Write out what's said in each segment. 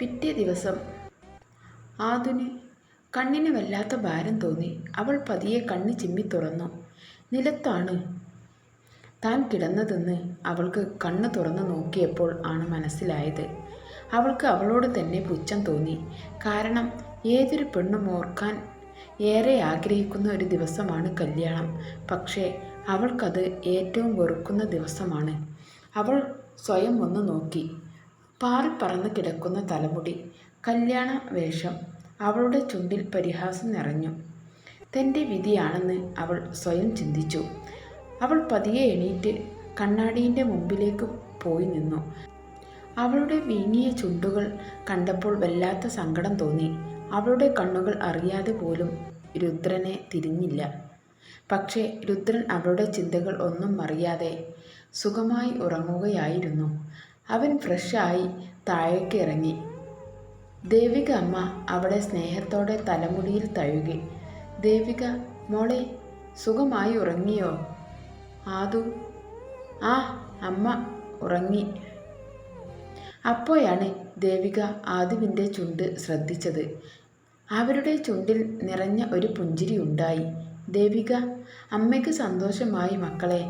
പിറ്റേ ദിവസം. ആതിന് കണ്ണിന് വല്ലാത്ത ഭാരം തോന്നി. അവൾ പതിയെ കണ്ണ് ചിമ്മി തുറന്നു. നിലത്താണ് താൻ കിടന്നതെന്ന് അവൾക്ക് കണ്ണ് തുറന്നു നോക്കിയപ്പോൾ ആണ് മനസ്സിലായത്. അവൾക്ക് അവളോട് തന്നെ പുച്ഛം തോന്നി. കാരണം ഏതൊരു പെണ്ണും ഓർക്കാൻ ഏറെ ആഗ്രഹിക്കുന്ന ഒരു ദിവസമാണ് കല്യാണം. പക്ഷേ അവൾക്കത് ഏറ്റവും വെറുക്കുന്ന ദിവസമാണ്. അവൾ സ്വയം ഒന്ന് നോക്കി. പാറിപ്പറന്ന് കിടക്കുന്ന തലമുടി കല്യാണ വേഷം അവളുടെ ചുണ്ടിൽ പരിഹാസം നിറഞ്ഞു. തന്റെ വിധിയാണെന്ന് അവൾ സ്വയം ചിന്തിച്ചു. അവൾ പതിയെ എണീറ്റ് കണ്ണാടിയുടെ മുമ്പിലേക്ക് പോയി നിന്നു. അവളുടെ വീങ്ങിയ ചുണ്ടുകൾ കണ്ടപ്പോൾ വല്ലാത്ത സങ്കടം തോന്നി. അവളുടെ കണ്ണുകൾ അറിയാതെ പോലും രുദ്രനെ തിരിഞ്ഞില്ല. പക്ഷേ രുദ്രൻ അവളുടെ ചിന്തകൾ ഒന്നും അറിയാതെ സുഖമായി ഉറങ്ങുകയായിരുന്നു. അവൻ ഫ്രഷായി താഴേക്ക് ഇറങ്ങി ദേവിക അമ്മ അവളെ സ്നേഹത്തോടെ തലമുടിയിൽ തഴുകി. ദേവിക മോളെ സുഖമായി ഉറങ്ങിയോ? ആദു ആ അമ്മ ഉറങ്ങി. അപ്പോഴാണ് ദേവിക ആദുവിന്റെ ചുണ്ട് ശ്രദ്ധിച്ചത്. അവരുടെ ചുണ്ടിൽ നിറഞ്ഞ ഒരു പുഞ്ചിരി ഉണ്ടായി. ദേവിക അമ്മയ്ക്ക് സന്തോഷമായി മക്കളെ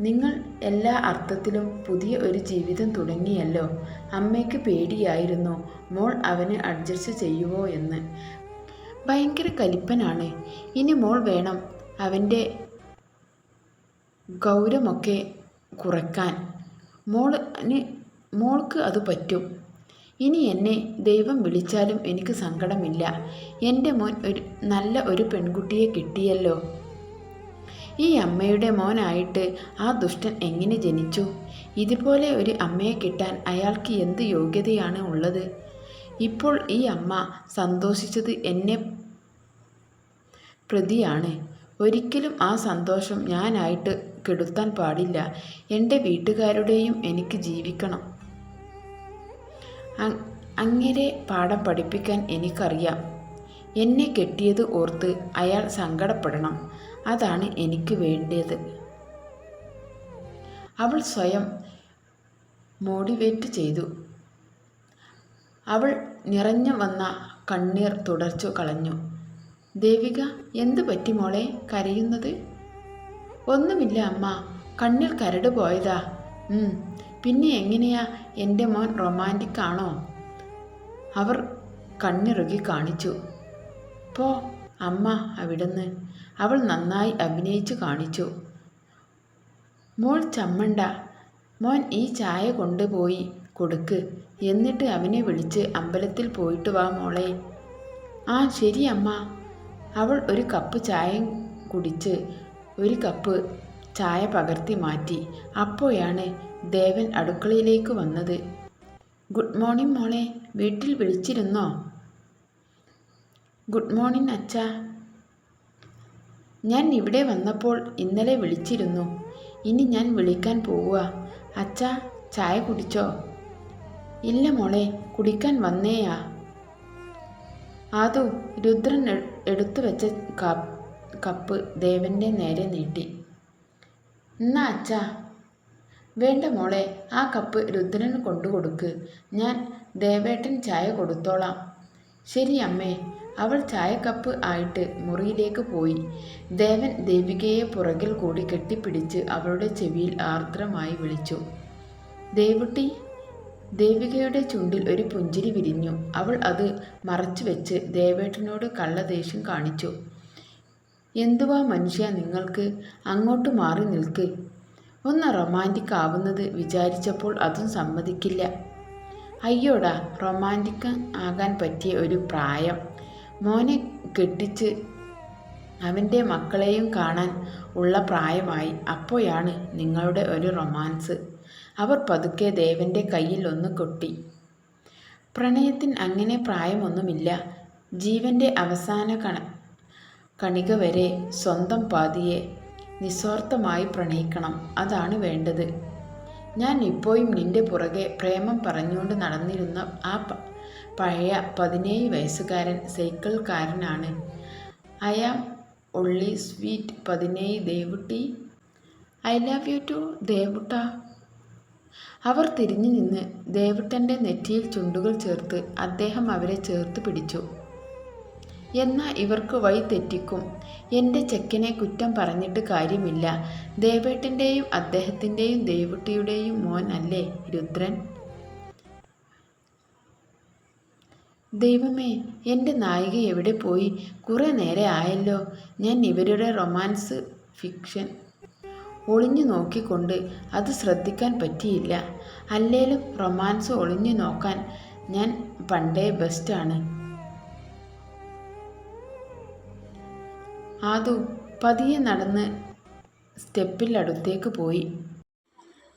നിങ്ങൾ എല്ലാ അർത്ഥത്തിലും പുതിയ ഒരു ജീവിതം തുടങ്ങിയല്ലോ. അമ്മയ്ക്ക് പേടിയായിരുന്നു. മോൾ അവനെ അഡ്ജസ്റ്റ് ചെയ്യുമോ എന്ന്. ഭയങ്കര കലിപ്പനാണ്. ഇനി മോൾ വേണം അവന്റെ ഗൗരവമൊക്കെ കുറയ്ക്കാൻ. മോളിന് മോൾക്ക് അത് പറ്റും. ഇനി എന്നെ ദൈവം വിളിച്ചാലും എനിക്ക് സങ്കടമില്ല. എന്റെ മോൻ ഒരു നല്ല ഒരു പെൺകുട്ടിയെ കിട്ടിയല്ലോ. ഈ അമ്മയുടെ മോനായിട്ട് ആ ദുഷ്ടൻ എങ്ങനെ ജനിച്ചു? ഇതുപോലെ ഒരു അമ്മയെ കിട്ടാൻ അയാൾക്ക് എന്ത് യോഗ്യതയാണ് ഉള്ളത്? ഇപ്പോൾ ഈ അമ്മ സന്തോഷിച്ചത് എന്നെ പ്രതിയാണ്. ഒരിക്കലും ആ സന്തോഷം ഞാനായിട്ട് കെടുത്താൻ പാടില്ല. എന്റെ വീട്ടുകാരുടെയും എനിക്ക് ജീവിക്കണം. അങ്ങനെ പാഠം പഠിപ്പിക്കാൻ എനിക്കറിയാം. എന്നെ കെട്ടിയത് ഓർത്ത് അയാൾ സങ്കടപ്പെടണം. അതാണ് എനിക്ക് വേണ്ടത് അവൾ സ്വയം മോട്ടിവേറ്റ് ചെയ്തു. അവൾ നിറഞ്ഞു വന്ന കണ്ണീർ തുടച്ചു കളഞ്ഞു. ദേവിക എന്ത് പറ്റി മോളെ? കരയുന്നത്? ഒന്നുമില്ല അമ്മ. കണ്ണിൽ കരട് പോയതാ. പിന്നെ എങ്ങനെയാ? എന്റെ മോൻ റൊമാന്റിക് ആണോ? അവർ കണ്ണിറുകി കാണിച്ചു. പോ അമ്മ അവിടുന്ന്. അവൾ നന്നായി അഭിനയിച്ചു കാണിച്ചു. മോൾ ചമ്മണ്ട മോൻ ഈ ചായ കൊണ്ടുപോയി കൊടുക്ക്. എന്നിട്ട് അവനെ വിളിച്ച് അമ്പലത്തിൽ പോയിട്ട് വാ മോളെ. ആ ശരി അമ്മ. അവൾ ഒരു കപ്പ് ചായ കുടിച്ച് ഒരു കപ്പ് ചായ പകർത്തി മാറ്റി. അപ്പോഴാണ് ദേവൻ അടുക്കളയിലേക്ക് വന്നത്. ഗുഡ് മോർണിംഗ് മോളെ. വീട്ടിൽ വിളിച്ചിരുന്നോ? ഗുഡ് മോർണിംഗ് അച്ഛ. ഞാൻ ഇവിടെ വന്നപ്പോൾ ഇന്നലെ വിളിച്ചിരുന്നു. ഇനി ഞാൻ വിളിക്കാൻ പോവുക. അച്ഛ ചായ കുടിച്ചോ? ഇല്ല മോളെ കുടിക്കാൻ വന്നേയാ. ആദു രുദ്രൻ എടുത്തു വെച്ച കപ്പ് കപ്പ് ദേവന്റെ നേരെ നീട്ടി. എന്നാ അച്ഛ? വേണ്ട മോളെ ആ കപ്പ് രുദ്രന് കൊണ്ടുകൊടുക്ക്. ഞാൻ ദേവേട്ടൻ ചായ കൊടുത്തോളാം. ശരി അമ്മേ. അവൾ ചായക്കപ്പ് ആയിട്ട് മുറിയിലേക്ക് പോയി. ദേവൻ ദേവികയെ പുറകിൽ കൂടി കെട്ടിപ്പിടിച്ച് അവളുടെ ചെവിയിൽ ആർദ്രമായി വിളിച്ചു. ദേവുട്ടി ദേവികയുടെ ചുണ്ടിൽ ഒരു പുഞ്ചിരി വിരിഞ്ഞു. അവൾ അത് മറച്ചു വെച്ച് ദേവേട്ടനോട് കള്ളദേഷ്യം കാണിച്ചു. എന്തുവാ മനുഷ്യ നിങ്ങൾക്ക് അങ്ങോട്ട് മാറി നിൽക്ക്? ഒന്ന് റൊമാന്റിക് ആവുന്നത് വിചാരിച്ചപ്പോൾ അതും സമ്മതിക്കില്ല. അയ്യോടാ റൊമാന്റിക് ആകാൻ പറ്റിയ ഒരു പ്രായം. മോനെ കെട്ടിച്ച് അവന്റെ മക്കളെയും കാണാൻ ഉള്ള പ്രായമായി അപ്പോഴാണ് നിങ്ങളുടെ ഒരു റൊമാൻസ്. അവർ പതുക്കെ ദേവന്റെ കയ്യിൽ ഒന്ന് കൊട്ടി. പ്രണയത്തിന് അങ്ങനെ പ്രായമൊന്നുമില്ല. ജീവന്റെ അവസാന കണ കണിക വരെ സ്വന്തം പാതിയെ നിസ്വാർത്ഥമായി പ്രണയിക്കണം. അതാണ് വേണ്ടത്. ഞാൻ ഇപ്പോഴും നിന്റെ പുറകെ പ്രേമം പറഞ്ഞുകൊണ്ട് നടന്നിരുന്ന ആ പഴയ പതിനേഴ് വയസ്സുകാരൻ സൈക്കിൾക്കാരനാണ്. ഐ ആം ഒള്ളി സ്വീറ്റ് പതിനേഴ് Devutty. I love you too Devutta. അവർ തിരിഞ്ഞു നിന്ന് ദേവുട്ടന്റെ നെറ്റിയിൽ ചുണ്ടുകൾ ചേർത്ത് അദ്ദേഹം അവരെ ചേർത്ത് പിടിച്ചു. എന്നാ ഇവർക്ക് വഴി തെറ്റിക്കും. എന്റെ ചെക്കനെ കുറ്റം പറഞ്ഞിട്ട് കാര്യമില്ല. ദേവേട്ടന്റെയും അദ്ദേഹത്തിന്റെയും ദേവുട്ടിയുടെയും മോൻ അല്ലേ രുദ്രൻ? ദൈവമേ എന്റെ നായിക എവിടെ പോയി? കുറേ നേരെ ആയല്ലോ. ഞാൻ ഇവരുടെ റൊമാൻസ് ഫിക്ഷൻ ഒളിഞ്ഞു നോക്കിക്കൊണ്ട് അത് ശ്രദ്ധിക്കാൻ പറ്റിയില്ല. അല്ലേലും റൊമാൻസ് ഒളിഞ്ഞു നോക്കാൻ ഞാൻ പണ്ടേ ബെസ്റ്റാണ് ആദു പതിയെ നടന്ന് സ്റ്റെപ്പിൽ അടുത്തേക്ക് പോയി.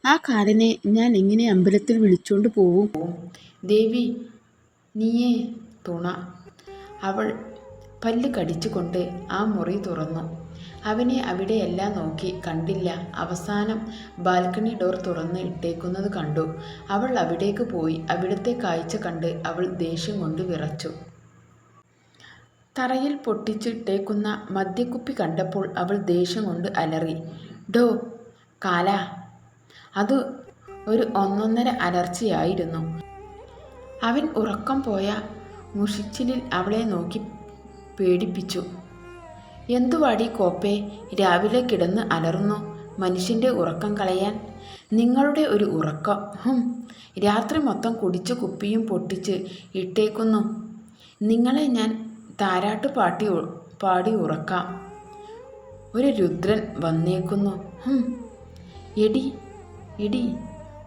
ആ കാറിനെ ഞാൻ എങ്ങനെ അമ്പലത്തിൽ വിളിച്ചുകൊണ്ട് പോവും? ദേവി നീയേ തുണ. അവൾ പല്ല് കടിച്ചുകൊണ്ട് ആ മുറി തുറന്നു. അവനെ അവിടെയെല്ലാം നോക്കി കണ്ടില്ല. അവസാനം ബാൽക്കണി ഡോർ തുറന്ന് ഇട്ടേക്കുന്നത് കണ്ടു. അവൾ അവിടേക്ക് പോയി. അവിടുത്തെ കാഴ്ച കണ്ട് അവൾ ദേഷ്യം കൊണ്ട് വിറച്ചു. തറയിൽ പൊട്ടിച്ചിട്ടേക്കുന്ന മദ്യക്കുപ്പി കണ്ടപ്പോൾ അവൾ ദേഷ്യം കൊണ്ട് അലറി. ഡോ കാല. അത് ഒരു ഒന്നൊന്നര അലർച്ചയായിരുന്നു. അവൻ ഉറക്കം പോയ മുഷിച്ചിലിൽ അവളെ നോക്കി പേടിപ്പിച്ചു. എന്തുവാടി കോപ്പേ? രാവിലെ കിടന്ന് അലറുന്നു. മനുഷ്യന്റെ ഉറക്കം കളയാൻ നിങ്ങളുടെ ഒരു ഉറക്കം. ഹും. രാത്രി മൊത്തം കുടിച്ച് കുപ്പിയും പൊട്ടിച്ച് ഇട്ടേക്കുന്നു. നിങ്ങളെ ഞാൻ താരാട്ട് പാട്ടി പാടി ഉറക്കാം. ഒരു രുദ്രൻ വന്നേക്കുന്നു. എടി എടി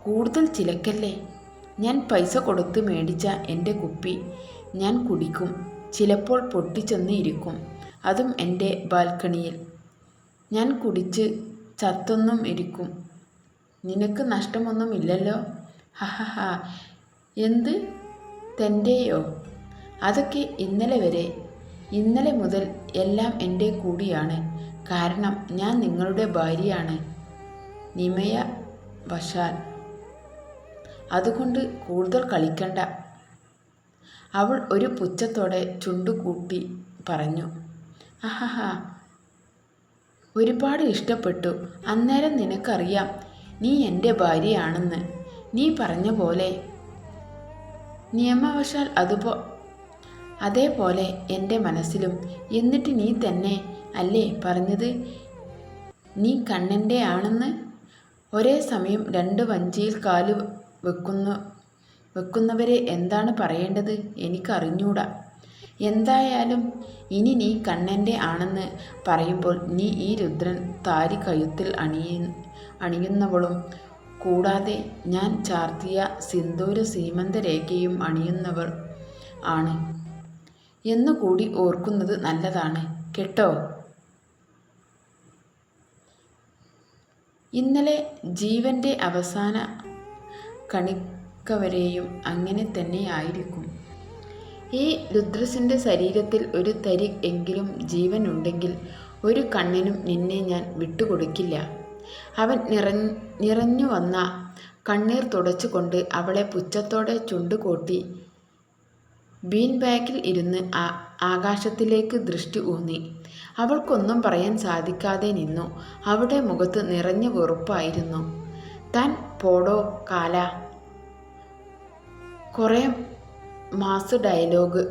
കൂടുതൽ ചിലക്കല്ലേ? ഞാൻ പൈസ കൊടുത്ത് മേടിച്ച എന്റെ കുപ്പി ഞാൻ കുടിക്കും. ചിലപ്പോൾ പൊട്ടിച്ചെന്ന് ഇരിക്കും. അതും എന്റെ ബാൽക്കണിയിൽ. ഞാൻ കുടിച്ച് ചത്തൊന്നും ഇരിക്കും. നിനക്ക് നഷ്ടമൊന്നും ഇല്ലല്ലോ? ഹഹഹ എന്ത്? തന്റെയോ? അതൊക്കെ ഇന്നലെ വരെ. ഇന്നലെ മുതൽ എല്ലാം എന്റെ കൂടിയാണ്. കാരണം ഞാൻ നിങ്ങളുടെ ഭാര്യയാണ്. നിമയ വശാൽ അതുകൊണ്ട് കൂടുതൽ കളിക്കണ്ട. അവൾ ഒരു പുച്ഛത്തോടെ ചുണ്ടുകൂട്ടി പറഞ്ഞു അഹഹ ഒരുപാട് ഇഷ്ടപ്പെട്ടു. അന്നേരം നിനക്കറിയാം നീ എന്റെ ഭാര്യയാണെന്ന്. നീ പറഞ്ഞ പോലെ നിയമവശാൽ അതുപോ അതേപോലെ എന്റെ മനസ്സിലും. എന്നിട്ട് നീ തന്നെ അല്ലേ പറഞ്ഞത്? നീ കണ്ണന്റെ ആണെന്ന്? ഒരേ സമയം രണ്ട് വഞ്ചിയിൽ കാൽ വെക്കുന്ന. വെക്കുന്നവരെ എന്താണ് പറയേണ്ടത്? എനിക്കറിഞ്ഞൂടാ. എന്തായാലും ഇനി നീ കണ്ണന്റെ ആണെന്ന് പറയുമ്പോൾ നീ ഈ രുദ്രൻ താരി കഴുത്തിൽ അണിയ അണിയുന്നവളും കൂടാതെ ഞാൻ ചാർത്തിയ സിന്ദൂര സീമന്തരേഖയും അണിയുന്നവൾ ആണ്. എന്നുകൂടി ഓർക്കുന്നത് നല്ലതാണ്. കേട്ടോ? ഇന്നലെ ജീവന്റെ അവസാന കണിക്കവരെയും അങ്ങനെ തന്നെയായിരിക്കും ഈ രുദ്രസിന്റെ ശരീരത്തിൽ ഒരു തരി എങ്കിലും ജീവൻ ഉണ്ടെങ്കിൽ ഒരു കണ്ണിനും നിന്നെ ഞാൻ വിട്ടുകൊടുക്കില്ല. അവൻ നിറ നിറഞ്ഞു വന്ന കണ്ണീർ തുടച്ചുകൊണ്ട് അവളെ പുച്ഛത്തോടെ ചുണ്ടുകൂട്ടി ബീൻ ബാഗിൽ ഇരുന്ന് ആകാശത്തിലേക്ക് ദൃഷ്ടി ഊന്നി. അവൾക്കൊന്നും പറയാൻ സാധിക്കാതെ നിന്നു. അവളുടെ മുഖത്ത് നിറഞ്ഞ വെറുപ്പായിരുന്നു. താൻ പോടോ കാല. കുറേ മാസ് ഡയലോഗ്.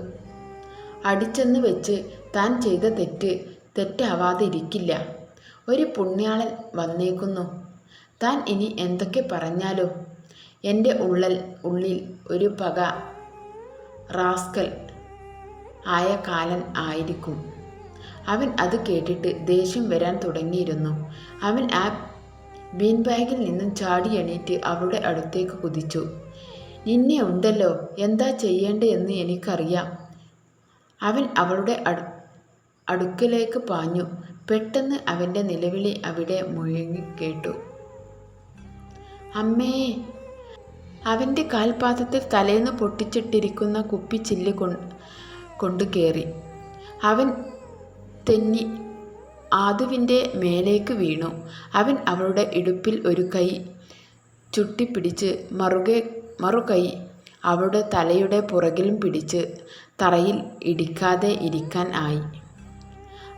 അടിച്ചെന്ന് വെച്ച് താൻ ചെയ്ത തെറ്റ് തെറ്റാവാതെ ഇരിക്കില്ല ഒരു പുണ്യാളൻ വന്നേക്കുന്നു. താൻ ഇനി എന്തൊക്കെ പറഞ്ഞാലോ എന്റെ ഉള്ളൽ ഉള്ളിൽ ഒരു പക റാസ്കൽ ആയ കാലൻ ആയിരിക്കും. അവൻ അത് കേട്ടിട്ട് ദേഷ്യം വരാൻ തുടങ്ങിയിരുന്നു. അവൻ ആ ബീൻ ബാഗിൽ നിന്നും ചാടി എണീറ്റ് അവളുടെ അടുത്തേക്ക് കുതിച്ചു. നിന്നെ ഉണ്ടല്ലോ എന്താ ചെയ്യേണ്ടതെന്ന് എനിക്കറിയാം. അവൻ അവളുടെ അടു അടുക്കലേക്ക് പാഞ്ഞു. പെട്ടെന്ന് അവന്റെ നിലവിളി അവിടെ മുഴങ്ങി കേട്ടു. അമ്മേ അവന്റെ കാൽപാദത്തിൽ തലേന്ന് പൊട്ടിച്ചിട്ടിരിക്കുന്ന കുപ്പി കൊണ്ട് കൊണ്ടു കയറി അവൻ തെന്നി ആദുവിന്റെ മേലേക്ക് വീണു. അവൻ അവളുടെ ഇടുപ്പിൽ ഒരു കൈ ചുട്ടിപ്പിടിച്ച് മറുകെ മറുകൈ അവളുടെ തലയുടെ പുറകിലും പിടിച്ച് തറയിൽ ഇടിക്കാതെ ഇരിക്കാൻ ആയി.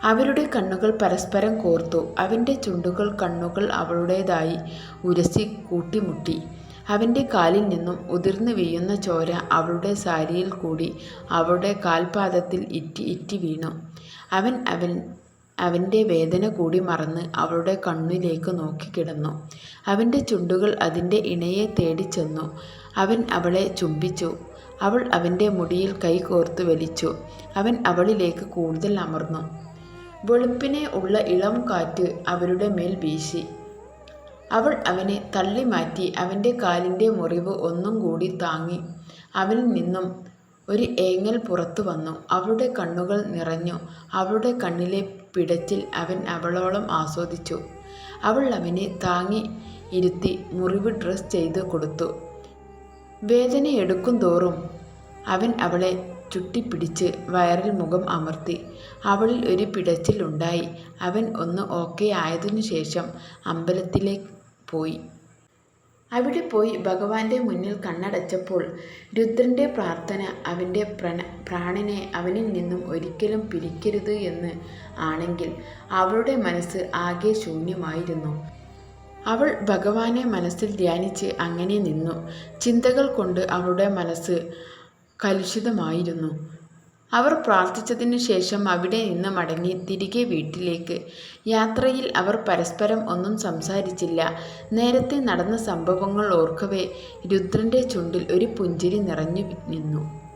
അവരുടെ കണ്ണുകൾ പരസ്പരം കോർത്തു. അവന്റെ ചുണ്ടുകൾ കണ്ണുകൾ അവളുടേതായി ഉരസി കൂട്ടിമുട്ടി. അവന്റെ കാലിൽ നിന്നും ഉതിർന്നു വീഴുന്ന ചോര അവളുടെ സാരിയിൽ കൂടി അവളുടെ കാൽപാദത്തിൽ ഇറ്റി ഇറ്റി വീണു. അവൻ അവൻ അവന്റെ വേദന കൂടി മറന്ന് അവളുടെ കണ്ണിലേക്ക് നോക്കിക്കിടന്നു അവന്റെ ചുണ്ടുകൾ അതിന്റെ ഇണയെ തേടി ചെന്നു. അവൻ അവളെ ചുംബിച്ചു. അവൾ അവന്റെ മുടിയിൽ കൈ കോർത്ത് വലിച്ചു. അവൻ അവളിലേക്ക് കൂടുതൽ അമർന്നു. വെളുപ്പിനെ ഉള്ള ഇളം കാറ്റ് അവരുടെ മേൽ വീശി. അവൾ അവനെ തള്ളി മാറ്റി അവന്റെ കാലിന്റെ മുറിവ് ഒന്നും കൂടി താങ്ങി. അവനിൽ നിന്നും ഒരു ഏങ്ങൽ പുറത്തു വന്നു. അവളുടെ കണ്ണുകൾ നിറഞ്ഞു. അവളുടെ കണ്ണിലെ പിടച്ചിൽ അവൻ അവളോളം ആസ്വദിച്ചു. അവൾ അവനെ താങ്ങി ഇരുത്തി മുറിവ് ഡ്രസ് ചെയ്ത് കൊടുത്തു. വേദന എടുക്കും തോറും അവൻ അവളെ ചുട്ടിപ്പിടിച്ച് വയറിൽ മുഖം അമർത്തി. അവളിൽ ഒരു പിടച്ചിലുണ്ടായി അവൻ ഒന്ന് ഓക്കെ ആയതിനു ശേഷം അമ്പലത്തിലേക്ക് പോയി. അവിടെ പോയി ഭഗവാന്റെ മുന്നിൽ കണ്ണടച്ചപ്പോൾ രുദ്രന്റെ പ്രാർത്ഥന അവന്റെ പ്രണ പ്രാണനെ അവനിൽ നിന്നും ഒരിക്കലും പിരിക്കരുത് എന്ന് ആണെങ്കിൽ അവളുടെ മനസ്സ് ആകെ ശൂന്യമായിരുന്നു. അവൾ ഭഗവാനെ മനസ്സിൽ ധ്യാനിച്ച് അങ്ങനെ നിന്നു. ചിന്തകൾ കൊണ്ട് അവളുടെ മനസ്സ് കലുഷിതമായിരുന്നു. അവർ പ്രാർത്ഥിച്ചതിനു ശേഷം അവിടെ നിന്ന് മടങ്ങി തിരികെ വീട്ടിലേക്ക്. യാത്രയിൽ അവർ പരസ്പരം ഒന്നും സംസാരിച്ചില്ല. നേരത്തെ നടന്ന സംഭവങ്ങൾ ഓർക്കവേ രുദ്രന്റെ ചുണ്ടിൽ ഒരു പുഞ്ചിരി നിറഞ്ഞു നിന്നു.